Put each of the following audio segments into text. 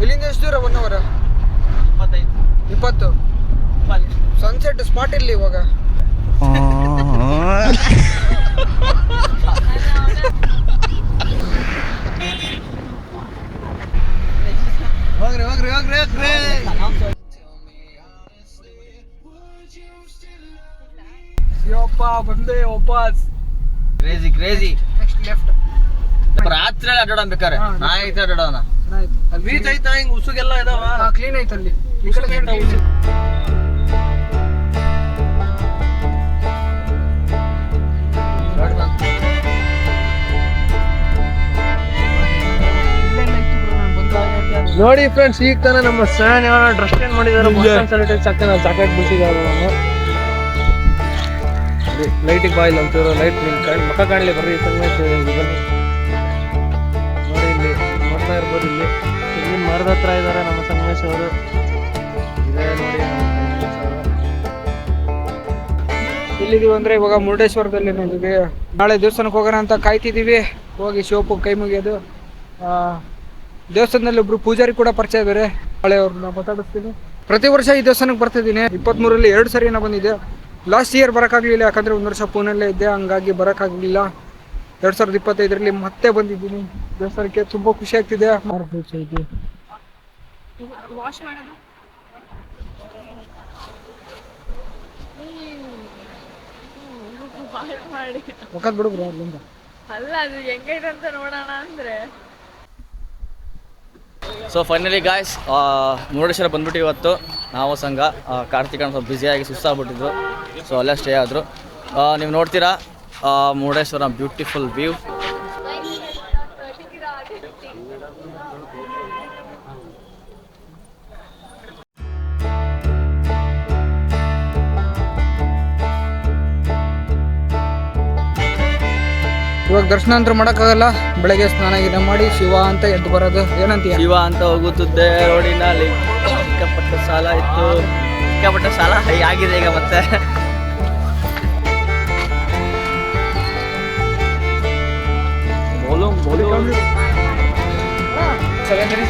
ಇಲ್ಲಿಂದ ಎಷ್ಟು ದೂರ? ಒನ್ ಅವರ್ ಇಪ್ಪತ್ತೈದು. ಇಪ್ಪತ್ತು? ಸನ್ಸೆಟ್ ಸ್ಪಾಟ್ ಇಲ್ಲಿ ಇವಾಗ. ಹೋಗ್ರಿ ಹೋಗ್ರಿ ಹೋಗ್ರಿ ಹೋಗ್ರಿ. ಶಿವಪ್ಪ ಬಂದೆ ವಾಪಸ್ ಕ್ರೇಜಿ ಕ್ರೇಜಿ ನೆಕ್ಸ್ಟ್ ಲೆಫ್ಟ್ ರಾತ್ರಿ ಅಡ್ಡಾಡೋಣ ಬೇಕಾರೆ ನಾ ಐತೆ ಅಡ್ಡಾಡೋಣ ಬೀಚ್ ಐತಾ? ಹಿಂಗ್ ಉಸುಗೆಲ್ಲ ಇದಾವ? ಕ್ಲೀನ್ ಐತೆ ಅಲ್ಲಿ. ನೋಡಿ. ಫ್ರೆಂಡ್ಸ್ ಈಗ ತಾನೇ ನಮ್ಮ ಸ್ಯಾನ್ ಯಾವ ಡ್ರೆಸ್ ಚೇಂಜ್ ಮಾಡಿದಾರೆ ಸ್ಯಾನಿಟೈಸ್ ಹಾಕ್ತಾನೆ ಜಾಕೆಟ್ ಬಿಡ್ತಿದ್ದಾರೆ ನಾನು ಲೈಟಿಗೆ ಬಾಯಿಲ್ ಅಂತವ್ರು ಲೈಟ್ ನಿನ್ ಕಣ್ ಮಕ್ಕ ಕಾಣಲಿ ಬರ್ರಿ ಸಣ್ಣ ಬನ್ನಿ ಮರದ ಹತ್ರ ಇದ್ದಾರೆ ನಮ್ಮ ಸಂಗಮೇಶ್ ಅವರು. ಇದೇ ನೋಡಿ ನಮ್ಮ ಸಂಗಮೇಶ್ ಅವರು. ಎಲ್ಲಿದೀವಿ ಅಂದ್ರೆ ಇವಾಗ ಮುರುಡೇಶ್ವರದಲ್ಲಿ ನಿಂತಿದ್ವಿ ನಾಳೆ ದೇವಸ್ಥಾನಕ್ಕೆ ಹೋಗೋಣ ಅಂತ ಕಾಯ್ತಿದೀವಿ ಹೋಗಿ ಶೋಪು ಕೈ ಮುಗಿಯೋದು. ಆ, ದೇವಸ್ಥಾನದಲ್ಲಿ ಒಬ್ರು ಪೂಜಾರಿ ಕೂಡ ಪರಿಚಯ ಇದ್ದಾರೆ ನಾಳೆ ಅವ್ರನ್ನ ಮಾತಾಡಿಸ್ತೀನಿ. ಪ್ರತಿ ವರ್ಷ ಈ ದೇವಸ್ಥಾನಕ್ಕೆ ಬರ್ತಿದ್ದೀನಿ ಇಪ್ಪತ್ಮೂರಲ್ಲಿ ಎರಡು ಸರಿ ಏನೋ ಬಂದಿದೆ. ಲಾಸ್ಟ್ ಇಯರ್ ಬರೋಕ್ಕಾಗಲಿಲ್ಲ ಯಾಕಂದ್ರೆ ಒಂದು ವರ್ಷ ಪೂನಲ್ಲೇ ಇದ್ದೆ ಹಂಗಾಗಿ ಬರೋಕ್ಕಾಗಲಿಲ್ಲ. ಎರಡು ಸಾವಿರದ ಇಪ್ಪತ್ತೈದರಲ್ಲಿ ಮತ್ತೆ ಬಂದಿದ್ದೀನಿ. ದೇವಸ್ಥಾನಕ್ಕೆ ತುಂಬ ಖುಷಿ ಆಗ್ತಿದೆ. ಮಾಡಿ ಮಾಡೋದು? ಬಿಡು ಬ್ರೋ ಅಲ್ಲಿಂದ. ಅಲ್ಲ ಅದು ಹೆಂಗೈತೆ ಅಂತ ನೋಡೋಣ ಅಂದ್ರೆ. ಸೊ ಫೈನಲಿ ಗಾಯ್ಸ್ ಮುರುಡೇಶ್ವರ ಬಂದ್ಬಿಟ್ಟು ಇವತ್ತು ನಾವು ಸಂಘ ಕಾರ್ತಿಕ ಸ್ವಲ್ಪ ಬ್ಯುಸಿಯಾಗಿ ಸುಸ್ತಾಗ್ಬಿಟ್ಟಿದ್ರು. ಸೊ ಅಲ್ಲೇ ಸ್ಟೇ ಆದರು. ನೀವು ನೋಡ್ತೀರಾ ಮುರುಡೇಶ್ವರ ಬ್ಯೂಟಿಫುಲ್ ವ್ಯೂ ಇವಾಗ ದರ್ಶನ ಅಂತ ಮಾಡೋಕ್ಕಾಗಲ್ಲ. ಬೆಳಗ್ಗೆ ಸ್ನಾನ ಗಿನ ಮಾಡಿ ಶಿವ ಅಂತ ಎದ್ದು ಬರೋದು. ಏನಂತೀಯ? ಶಿವ ಅಂತ ಹೋಗುತ್ತಿದ್ದೆ ರೋಡಿನ ಅಲ್ಲಿ ಸಿಕ್ಕಾಪಟ್ಟ ಸಾಲ ಇತ್ತು. ಸಿಕ್ಕಾಪಟ್ಟ ಸಾಲ ಹೈ ಆಗಿದೆ ಈಗ ಮತ್ತೆ. ಬೋಲೋ ಬೋಲೋ. ಸೆಕೆಂಡರಿ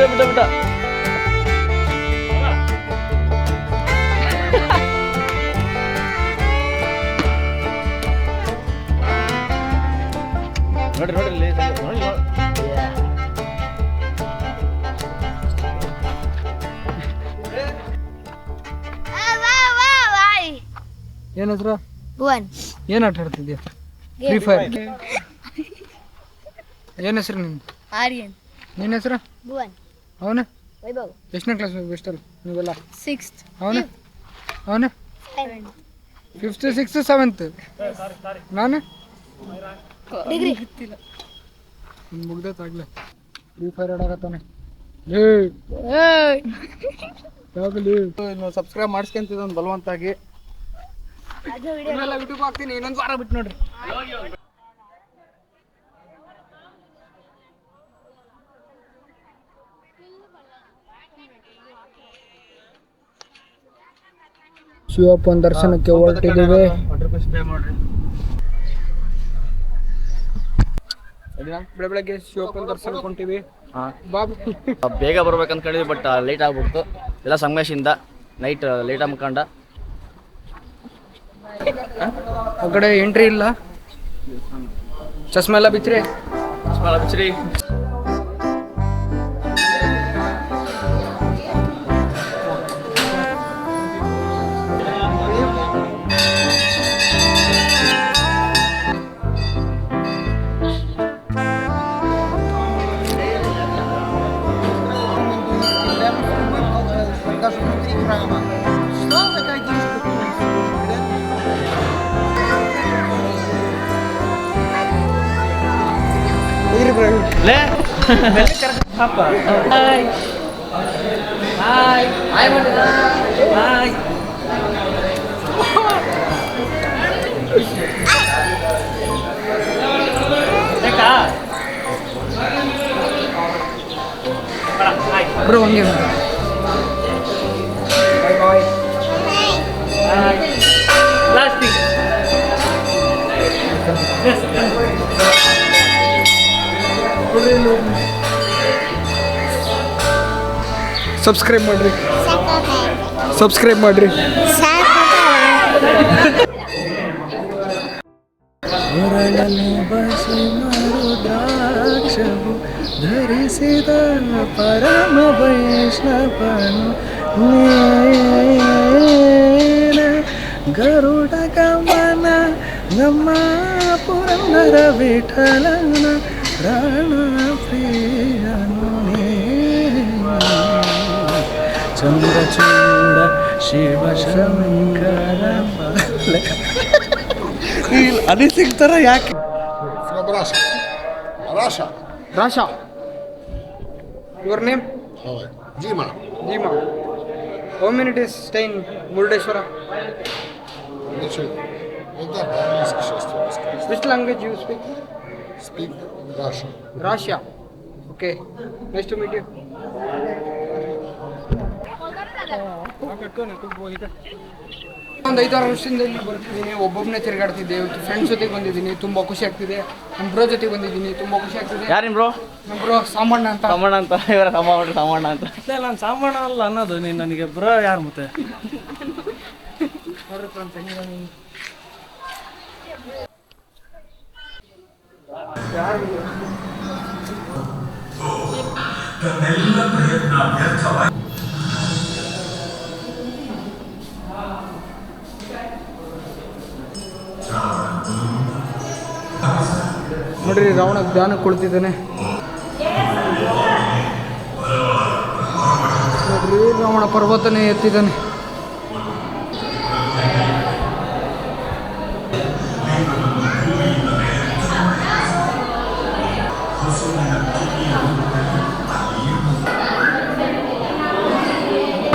ಬಿಡ ಬಿಟ ಬಿಟ ನೋಡಿ ನೋಡಿ ಇಲ್ಲಿ ನೋಡಿ. ಏನ್ ಹೆಸ್ರು? ಭುವನ್. ಏನ್ ಆಟ ಆಡ್ತಿದ್ಯಾ? ಫ್ರೀ ಫೈರ್ ಏನ್ ಹೆಸರು ನಿನ್ ಆರ್ಯನ್. ನಿನ್ನ ಹೆಸರು? ಭುವನ್. ಅವನ? ವೈಭವ್. ಎಷ್ಟನೇ ಕ್ಲಾಸ್ ಬೆಸ್ಟಲ್ ನೀವೆಲ್ಲ? ಸಿಕ್ಸ್ತ್ ಅವನ? ಅವನ? ಫಿಫ್ತ್ ಸಿಕ್ಸ್ತ್ ಸೆವೆಂತ್ ನಾನು? ಡಿಗ್ರಿ ಮುಗ್ದತ್ತಾಗ್ಲೆ ಫ್ರೀ ಫೈರ್ ಆಡಾಕತ್ತಾನೆ ಯಾವಾಗಲಿ ಸಬ್ಸ್ಕ್ರೈಬ್ ಮಾಡಿಸ್ಕೊಂತಿದ್ದ ಬಲವಂತಾಗಿ. ಇನ್ನೆಲ್ಲ ಯೂಟ್ಯೂಬ್ ಹಾಕ್ತೀನಿ ಇನ್ನೊಂದು ವಾರ ಬಿಟ್ಟು ನೋಡ್ರಿ. ಶಿವಪ್ಪನ ದರ್ಶನಕ್ಕೆ ಹೊರಟಿದ್ದೇವೆ. ಬೆಳ ಬೆಳಗ್ಗೆ ಶಿವಪ್ಪನ ದರ್ಶನಕ್ಕೆ ಹೊಂಟಿವಿ. ಹಾ. ಬಾಬು. ಬೇಗ ಬರ್ಬೇಕಂತ ಅನ್ಕೊಂಡಿದ್ವಿ ಬಟ್ ಲೇಟ್ ಆಗ್ಬಿಡ್ತು. ಎಲ್ಲ ಸಂಗಮೇಶಿಂದ ನೈಟ್ ಲೇಟ್ ಮುಖಂಡ. ಆ ಕಡೆ ಎಂಟ್ರಿ ಇಲ್ಲ. ಚಸ್ಮಾ ಎಲ್ಲ ಬಿಚ್ಚ್ರಿ ಬಿಚ್ರಿ ಲೇ パパはいはいはいまでだはいなんかほらはいロンゲムバイバイ ಸಬ್ಸ್ಕ್ರೈಬ್ ಮಾಡ್ರಿ. ಸಬ್ಸ್ಕ್ರೈಬ್ ಮಾಡ್ರಿ. ದ್ರಾಕ್ಷವು ಧರಿಸಿದ ಪರಮ ವೈಷ್ಣವನು. ನೇನ ಗರುಡ ಗಮನ ನಮ್ಮ ಪುರಂದರ ವಿಠಲನ ಶಿವಶಂಕರ ಅಲ್ಲಿ ಸಿಗ್ತಾರ ಯಾಕೆ? Russia Russia your name Jima Jima how many days stay in Murudeshwar. Which language you speak speak Russia okay next meet you ಒಂದು ಐದಾರು ವರ್ಷದಿಂದ ಇಲ್ಲಿ ಬರ್ತಿದ್ದೀನಿ. ಒಬ್ಬೊಬ್ಬನೇ ತಿರುಗಾಡ್ತಿದ್ದೆ. ಫ್ರೆಂಡ್ಸ್ ಜೊತೆ ಬಂದಿದ್ದೀನಿ. ತುಂಬ ಖುಷಿ ಆಗ್ತಿದೆ. ನಮ್ಮ ಬ್ರೋ ಜೊತೆಗೆ ಬಂದಿದ್ದೀನಿ. ತುಂಬ ಖುಷಿ ಆಗ್ತಿದೆ. ಯಾರಿನ್ ಬ್ರೋ ನಮ್ಮ ಬ್ರೋ ಸಾಮಣ್ಣ ಅಂತ. ಸಾಮಣ್ಣ ಅಂತ. ಇವರ ಸಾಮಣ್ಣ ಸಾಮಣ್ಣ ಅಂತ. ನಾನು ಸಾಮಣ್ಣ ಅಲ್ಲ ಅನ್ನೋದು. ನೀನು ನನಗೆ ಬ್ರೋ ಯಾರು ಮತ್ತೆ? ನೋಡ್ರಿ, ರಾವಣ ಧ್ಯಾನ ಕುಳಿತಿದ್ದಾನೆ. ನೋಡ್ರಿ, ರಾವಣ ಪರ್ವತನೇ ಎತ್ತಿದ್ದಾನೆ.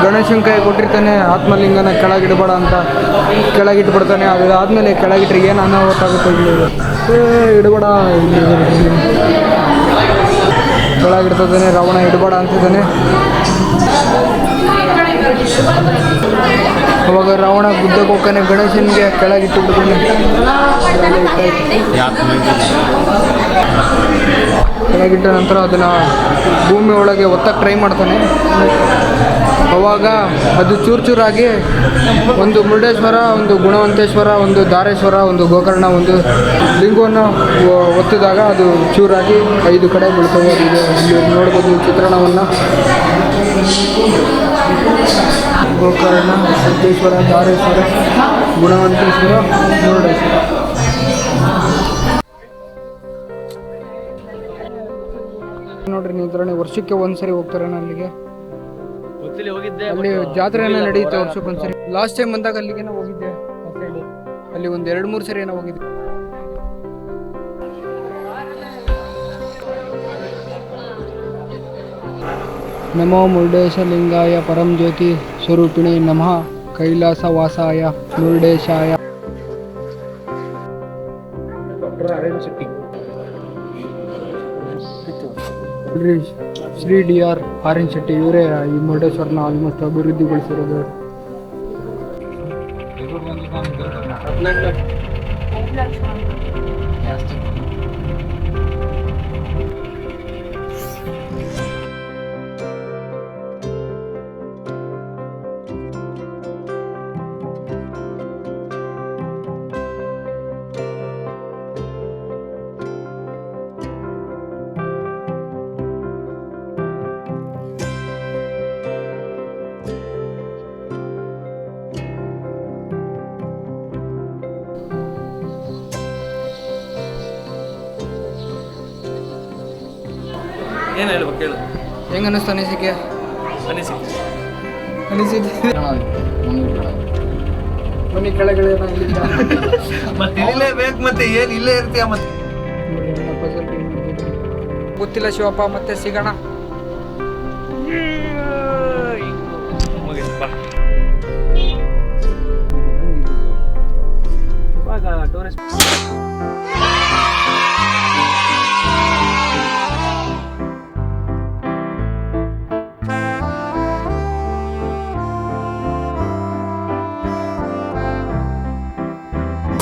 ಗಣೇಶನ ಕೈ ಕೊಟ್ಟಿರ್ತಾನೆ, ಆತ್ಮಲಿಂಗನ ಕೆಳಗಿಡಬೇಡ ಅಂತ ಕೆಳಗಿಟ್ಬಿಡ್ತಾನೆ ಅದಾದ್ಮೇಲೆ ಕೆಳಗಿಟ್ರೆ ಏನು ಅನಾಹುತ ಆಗುತ್ತೆ ಇಡಬೇಡ. ಇಲ್ಲಿ ಕೆಳಗಿಡ್ತಾನೆ ರಾವಣ ಇಡಬೇಡ ಅಂತಿದ್ದಾನೆ. ಅವಾಗ ರಾವಣ ಗುದ್ದಕ್ಕೆ ಹೋಗ್ತಾನೆ ಗಣೇಶನಿಗೆ ಕೆಳಗಿಟ್ಟು ಬಿಡ್ತಾನೆ. ಕೆಳಗಿಟ್ಟ ನಂತರ ಅದನ್ನು ಭೂಮಿ ಒಳಗೆ ಒತ್ತಕ್ಕೆ ಟ್ರೈ ಮಾಡ್ತಾನೆ. ಅವಾಗ ಅದು ಚೂರು ಚೂರಾಗಿ ಒಂದು ಮುರುಡೇಶ್ವರ ಒಂದು ಗುಣವಂತೇಶ್ವರ ಒಂದು ದಾರೇಶ್ವರ ಒಂದು ಗೋಕರ್ಣ ಒಂದು ಲಿಂಗವನ್ನು ಒತ್ತಿದಾಗ ಅದು ಚೂರಾಗಿ ಐದು ಕಡೆ ಬೀಳ್ತವೆ. ಇದು ನೋಡ್ಬೋದು ಚಿತ್ರಣವನ್ನು. ಗೋಕರ್ಣ ಸಿದ್ದೇಶ್ವರ ಧಾರೇಶ್ವರ ಗುಣವಂತೇಶ್ವರ ಮುರುಡೇಶ್ವರ. ನೋಡ್ರಿ ನಿಂತ್ರಣೆ ವರ್ಷಕ್ಕೆ ಒಂದ್ಸರಿ ಹೋಗ್ತಾರೆ ಅಲ್ಲಿಗೆ. ಅಲ್ಲಿ ಜಾತ್ರೆನ ನಡೆಯುತ್ತೆ ವರ್ಷಕ್ಕೆ ಒಂದ್ಸರಿ ಲಾಸ್ಟ್ ಟೈಮ್ ಬಂದಾಗ ಅಲ್ಲಿಗೆ ನಾವು ಹೋಗಿದ್ದೆ ಅಲ್ಲಿ ಒಂದ್ ಎರಡ್ ಮೂರು ಸರಿ ಏನೋ ಹೋಗಿದ್ದೆ. ನಮೋ ಮುರುಡೇಶಲಿಂಗಾಯ ಪರಂ ಜ್ಯೋತಿ ಸ್ವರೂಪಿಣಿ ನಮಃ ಕೈಲಾಸವಾಸಾಯ ಮುರುಡೇಶಾಯ Shri Shri D R R N Shetty ಇವರೇ ಈ ಮುರುಡೇಶ್ವರನ ಆಲ್ಮೋಸ್ಟ್ ಅಭಿವೃದ್ಧಿಗೊಳಿಸಿರೋದು ಏನು ಕೇಳು. ಹೆಂಗ ಅನ್ನಿಸ್ತು ಅನಿಸಿಕೆ? ಅನಿಸಿಕೆ. ಅನಿಸಿಕೆ? ಮನೆ ಕೆಳಗಡೆ ಮತ್ತೆ ಇಲ್ಲೇ ಮತ್ತೆ ಏನು ಇಲ್ಲೇ ಇರ್ತೀಯ ಮತ್ತೆ. ಗೊತ್ತಿಲ್ಲ ಶಿವಪ್ಪ ಮತ್ತೆ ಸಿಗೋಣ. ಇವಾಗ ಟೂರಿಸ್ಟ್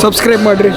ಸಬ್ಸ್ಕ್ರೈಬ್ ಮಾಡಿರಿ.